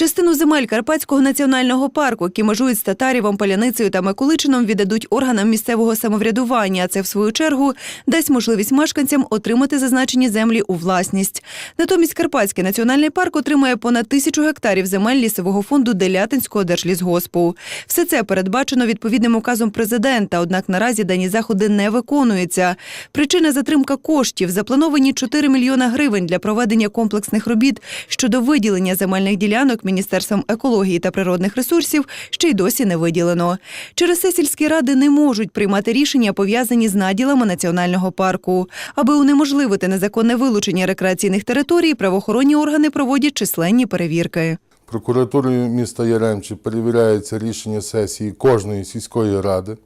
Частину земель Карпатського національного парку, які межують з Татарівом, Паляницею та Миколичином, віддадуть органам місцевого самоврядування. Це, в свою чергу, дасть можливість мешканцям отримати зазначені землі у власність. Натомість Карпатський національний парк отримає понад тисячу гектарів земель лісового фонду Делятинського держлісгоспу. Все це передбачено відповідним указом президента. Однак наразі дані заходи не виконуються. Причина затримка коштів заплановані 4 мільйона гривень для проведення комплексних робіт щодо виділення земельних ділянок Міністерством екології та природних ресурсів ще й досі не виділено. Через це сільські ради не можуть приймати рішення, пов'язані з наділами національного парку. Аби унеможливити незаконне вилучення рекреаційних територій, правоохоронні органи проводять численні перевірки. Прокуратурою міста Яремче перевіряється рішення сесії кожної сільської ради,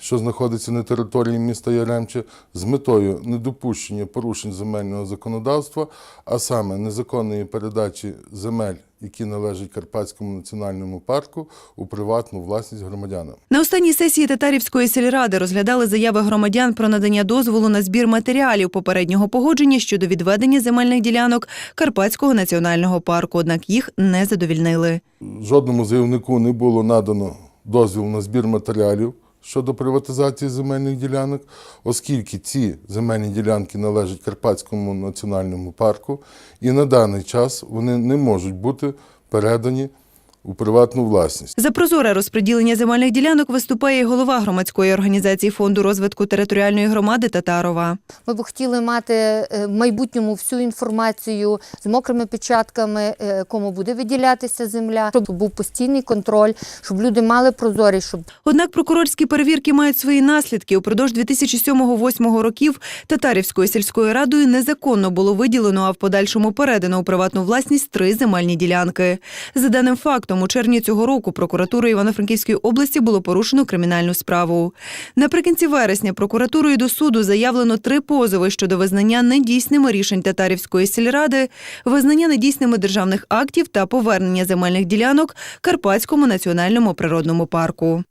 що знаходиться на території міста Яремче, з метою недопущення порушень земельного законодавства, а саме незаконної передачі земель, які належать Карпатському національному парку, у приватну власність громадянам. На останній сесії Татарівської сільради розглядали заяви громадян про надання дозволу на збір матеріалів попереднього погодження щодо відведення земельних ділянок Карпатського національного парку. Однак їх не задовільнили. Жодному заявнику не було надано дозвіл на збір матеріалів щодо приватизації земельних ділянок, оскільки ці земельні ділянки належать Карпатському національному парку, і на даний час вони не можуть бути передані у приватну власність. За прозоре розподілення земельних ділянок виступає і голова громадської організації фонду розвитку територіальної громади Татарова. Ми б хотіли мати е, в майбутньому всю інформацію з мокрими печатками, е, кому буде виділятися земля, щоб був постійний контроль, щоб люди мали прозорість, щоб Однак прокурорські перевірки мають свої наслідки. Упродовж 2007-2008 років Татарівською сільською радою незаконно було виділено, а в подальшому передано у приватну власність три земельні ділянки. За даним фактом, у червні цього року прокуратурою Івано-Франківської області було порушено кримінальну справу. Наприкінці вересня прокуратурою до суду заявлено три позови щодо визнання недійсними рішень Татарівської сільради, визнання недійсними державних актів та повернення земельних ділянок Карпатському національному природному парку.